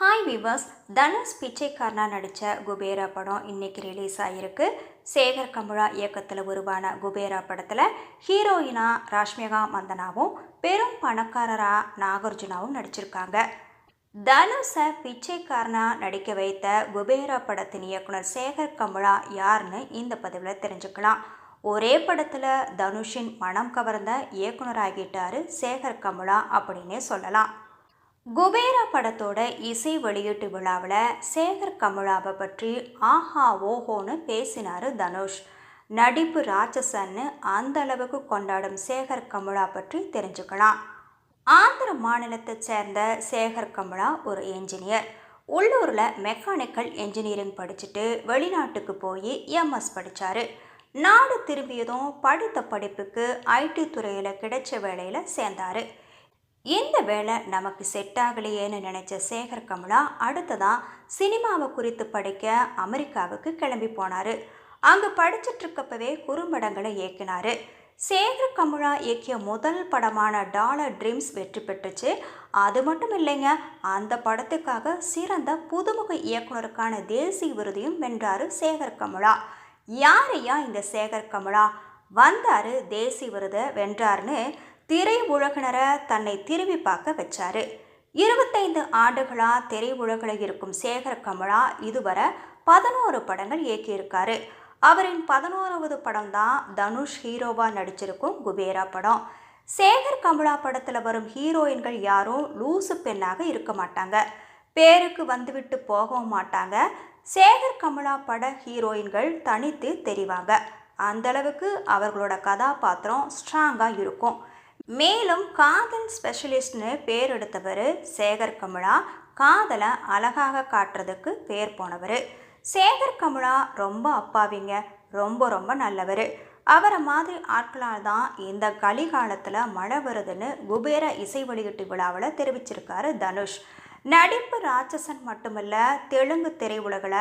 Hi viewers Dhanush பிச்சைக்காரனா நடித்த குபேரா படம் இன்னைக்கு ரிலீஸ் ஆகிருக்கு சேகர் கமுழா இயக்கத்தில் உருவான குபேரா படத்தில் ஹீரோயினா ராஷ்மிகா மந்தனாவும் பெரும் பணக்காரராக நாகார்ஜுனாவும் நடிச்சிருக்காங்க. தனுஷை பிச்சைக்காரனாக நடிக்க வைத்த குபேரா படத்தின் இயக்குனர் சேகர் கமுழா யாருன்னு இந்த பதிவில் தெரிஞ்சுக்கலாம். ஒரே படத்தில் தனுஷின் மனம் கவர்ந்த இயக்குனராகிட்டாரு சேகர் கமுலா அப்படின்னே சொல்லலாம். குபேரா படத்தோட இசை வெளியீட்டு விழாவில் சேகர் கமலாவை பற்றி ஆஹா ஓஹோன்னு பேசினார் தனுஷ். நடிப்பு ராட்சசன்னு அந்த அளவுக்கு கொண்டாடும் சேகர் கமலா பற்றி தெரிஞ்சுக்கலாம். ஆந்திர மாநிலத்தைச் சேர்ந்த சேகர் கமலா ஒரு என்ஜினியர் உள்ளூரில் மெக்கானிக்கல் இன்ஜினியரிங் படிச்சுட்டு வெளிநாட்டுக்கு போய் எம்எஸ் படித்தார் நாடு திரும்பியதும் படித்த படிப்புக்கு ஐடி துறையில் கிடைச்ச வேலையில் சேர்ந்தார். இந்த வேலை நமக்கு செட் ஆகலையேன்னு நினச்ச சேகர் கமலா அடுத்ததான் சினிமாவை குறித்து படிக்க அமெரிக்காவுக்கு கிளம்பி போனார். அங்கே படிச்சிட்டுருக்கப்பவே குறும்படங்களை இயக்கினார். சேகர் கமலா இயக்கிய முதல் படமான டாலர் ட்ரீம்ஸ் வெற்றி பெற்றுச்சு. அது மட்டும் இல்லைங்க அந்த படத்துக்காக சிறந்த புதுமுக இயக்குனருக்கான தேசிய விருதையும் வென்றார் சேகர் கமலா. யாரையா இந்த சேகர் கமலா? வந்தார் தேசிய விருதை வென்றார்னு திரை உலகினரை தன்னை திரும்பி பார்க்க வச்சாரு. இருபத்தைந்து ஆண்டுகளாக திரை உலகில் இருக்கும் சேகர் கமலா இதுவரை பதினோரு படங்கள் இயக்கியிருக்காரு. அவரின் பதினோராவது படம் தான் தனுஷ் ஹீரோவாக நடிச்சிருக்கும் குபேரா படம். சேகர் கமலா படத்தில் வரும் ஹீரோயின்கள் யாரும் லூசு பெண்ணாக இருக்க மாட்டாங்க. பேருக்கு வந்துவிட்டு போகவும் மாட்டாங்க. சேகர் கமலா பட ஹீரோயின்கள் தனித்து தெரிவாங்க. அந்தளவுக்கு அவர்களோட கதாபாத்திரம் ஸ்ட்ராங்காக இருக்கும். மேலும் காதல் ஸ்பெஷலிஸ்ட்னு பேர் எடுத்தவர் சேகர் கமலா. காதலை அழகாக காட்டுறதுக்கு பேர் போனவர். சேகர் கமலா ரொம்ப அப்பாவிங்க ரொம்ப ரொம்ப நல்லவர். அவரை மாதிரி ஆட்களால் தான் இந்த கலிகாலத்தில் மழை வருதுன்னு குபேர இசை வெளியீட்டு விழாவில் தெரிவிச்சிருக்காரு தனுஷ். நடிப்பு ராட்சசன் மட்டுமல்ல தெலுங்கு திரையுலகில்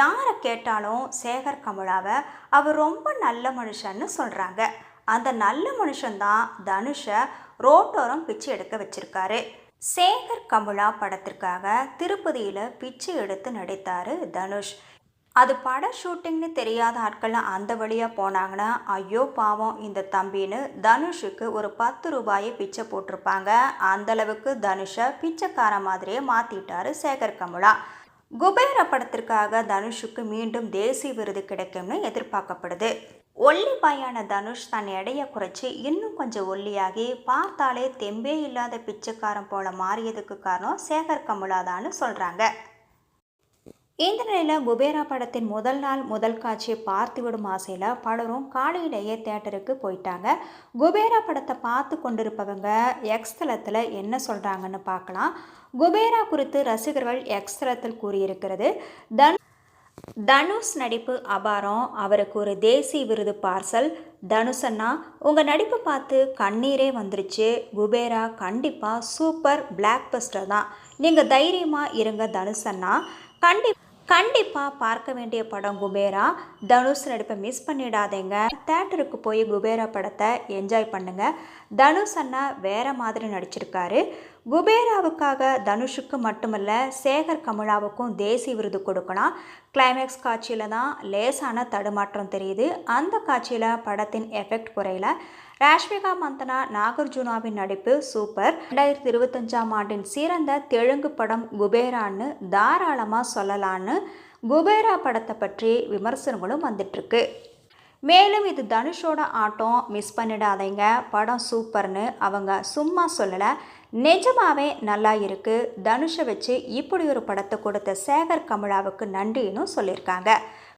யாரை கேட்டாலும் சேகர் கமலாவை அவர் ரொம்ப நல்ல மனுஷன்னு சொல்கிறாங்க அந்த நல்ல மனுஷன்தான் தனுஷை ரோட்டோரம் பிச்சை எடுக்க வச்சிருக்காரு. சேகர் கமலா படத்திற்காக திருப்பதியில் பிச்சை எடுத்து நடித்தார் தனுஷ். அது பட ஷூட்டிங்னு தெரியாத ஆட்கள்லாம் அந்த வழியாக போனாங்கன்னா ஐயோ பாவம் இந்த தம்பின்னு தனுஷுக்கு ஒரு பத்து ரூபாயை பிச்சை போட்டிருப்பாங்க. அந்தளவுக்கு தனுஷை பிச்சைக்கார மாதிரியே மாற்றிட்டாரு சேகர் கமலா. குபேர படத்திற்காக தனுஷுக்கு மீண்டும் தேசிய விருது கிடைக்கும்னு எதிர்பார்க்கப்படுது. ஒல்லிபாயான தனுஷ் தன் எடையை குறைச்சி இன்னும் கொஞ்சம் ஒல்லியாகி பார்த்தாலே தெம்பே இல்லாத பிச்சைக்காரன் போல மாறியதுக்கு காரணம் சேகர் கமலாதான்னு சொல்கிறாங்க இந்த நிலையில் குபேரா படத்தின் முதல் நாள் முதல் காட்சியை பார்த்து விடும் ஆசையில் பலரும் காலையிலேயே தேட்டருக்கு போயிட்டாங்க. குபேரா படத்தை பார்த்து கொண்டிருப்பவங்க எக்ஸ் தளத்தில் என்ன சொல்கிறாங்கன்னு பார்க்கலாம். குபேரா குறித்து ரசிகர்கள் எக்ஸ் தளத்தில் கூறியிருக்கிறது தன் தனுஷ் நடிப்பு அபாரம் அவருக்கு ஒரு தேசிய விருது பார்சல். தனுஷன்னா உங்கள் நடிப்பை பார்த்து கண்ணீரே வந்துருச்சு. குபேரா கண்டிப்பாக சூப்பர் பிளாக் பஸ்டர் தான். நீங்கள் தைரியமாக இருங்க தனுஷன்னா கண்டிப்பாக கண்டிப்பாக பார்க்க வேண்டிய படம் குபேரா. தனுஷ் நடிப்பை மிஸ் பண்ணிடாதீங்க. தேட்டருக்கு போய் குபேரா படத்தை என்ஜாய் பண்ணுங்க. தனுஷ் அண்ணா வேற மாதிரி நடிச்சிருக்காரு. குபேராவுக்காக தனுஷுக்கு மட்டுமல்ல சேகர் கமலாவுக்கும் தேசிய விருது கொடுக்கலாம். கிளைமேக்ஸ் காட்சியில் தான் லேசான தடுமாற்றம் தெரியுது. அந்த காட்சியில் படத்தின் எஃபெக்ட் குறையில. ராஷ்மிகா மந்தனா நாகார்ஜுனாவின் நடிப்பு சூப்பர். ரெண்டாயிரத்தி இருபத்தஞ்சாம் ஆண்டின் சிறந்த தெலுங்கு படம் குபேரான்னு தாராளமாக சொல்லலான்னு குபேரா படத்தை பற்றி விமர்சனங்களும் வந்துட்டுருக்கு. மேலும் இது தனுஷோட ஆட்டம் மிஸ் பண்ணிடாதீங்க. படம் சூப்பர்னு அவங்க சும்மா சொல்லலை. நிஜமாவே நல்லா இருக்குது தனுஷை வச்சு இப்படி ஒரு படத்தை கொடுத்த சேகர் கமலாவுக்கு நன்றின்னு சொல்லியிருக்காங்க.